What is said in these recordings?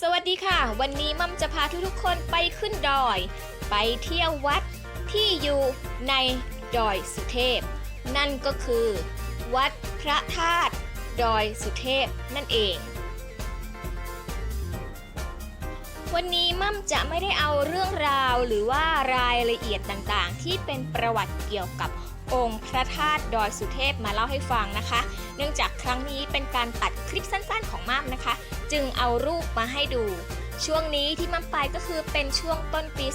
สวัสดีค่ะ วันนี้มัมจะพาทุกๆคนไปขึ้นดอย ไปเที่ยววัดที่อยู่ในดอยสุเทพ นั่นก็คือ วัดพระธาตุดอยสุเทพนั่นเอง วันนี้มัมจะไม่ได้เอาเรื่องราวหรือว่ารายละเอียดต่างๆ ที่เป็นประวัติเกี่ยวกับองค์พระธาตุดอยสุเทพมาเล่าให้ฟังนะคะ เนื่องจากครั้งนี้เป็นการตัดคลิปสั้นๆ ของมัมนะคะ จึงเอารูปมาให้ดู ช่วงนี้ที่มัมไปก็คือเป็นช่วงต้นปี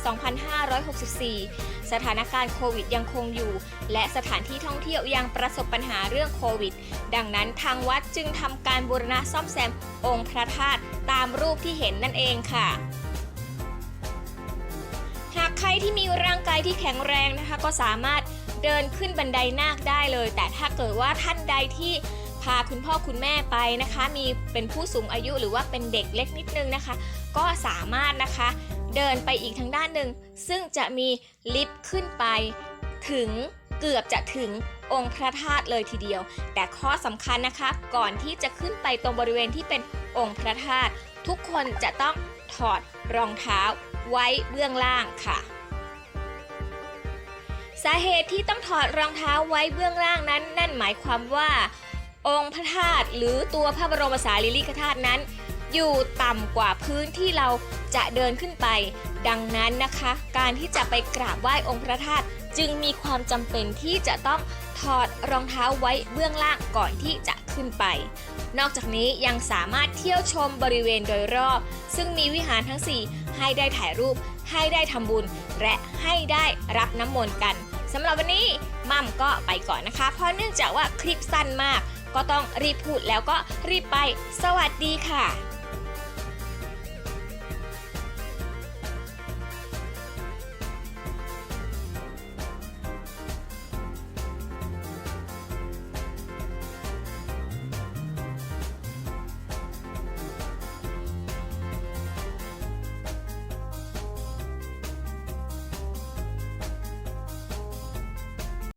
2564 สถานการณ์โควิดยังคงอยู่ และสถานที่ท่องเที่ยวยังประสบปัญหาเรื่องโควิด ดังนั้นทางวัดจึงทำการบูรณะซ่อมแซมองค์พระธาตุตามรูปที่เห็นนั่นเองค่ะหากใครที่มีร่างกายที่แข็งแรงนะคะ ก็สามารถเดินขึ้นบันไดนาคได้เลย แต่ถ้าเกิดว่าท่านใดที่ พาคุณพ่อคุณแม่ไปนะคะ มีเป็นผู้สูงอายุหรือว่าเป็นเด็กเล็กนิดนึงนะคะ ก็สามารถนะคะเดินไปอีกทางด้านหนึ่ง ซึ่งจะมีลิฟต์ขึ้นไปถึงเกือบจะถึงองค์พระธาตุเลยทีเดียว แต่ข้อสำคัญนะคะ ก่อนที่จะขึ้นไปตรงบริเวณที่เป็นองค์พระธาตุทุกคนจะต้องถอดรองเท้าไว้เบื้องล่างค่ะสาเหตุที่ต้องถอดรองเท้าไว้เบื้องล่างนั้น นั่นหมายความว่า องค์พระธาตุหรือตัวพระบรมสารีริกธาตุนั้น อยู่ต่ำกว่าพื้นที่เราจะเดินขึ้นไป ดังนั้นนะคะ การที่จะไปกราบไหว้องค์พระธาตุจึงมีความจำเป็นที่จะต้องถอดรองเท้าไว้เบื้องล่างก่อนที่จะขึ้นไป นอกจากนี้ยังสามารถเที่ยวชมบริเวณโดยรอบ ซึ่งมีวิหารทั้ง 4 ให้ได้ถ่ายรูป ให้ได้ทำบุญ และให้ได้รับน้ำมนต์กันสำหรับวันนี้มัมก็ไปก่อนนะคะ เพราะเนื่องจากว่าคลิปสั้นมาก ก็ต้องรีบพูดแล้วก็รีบไป สวัสดีค่ะ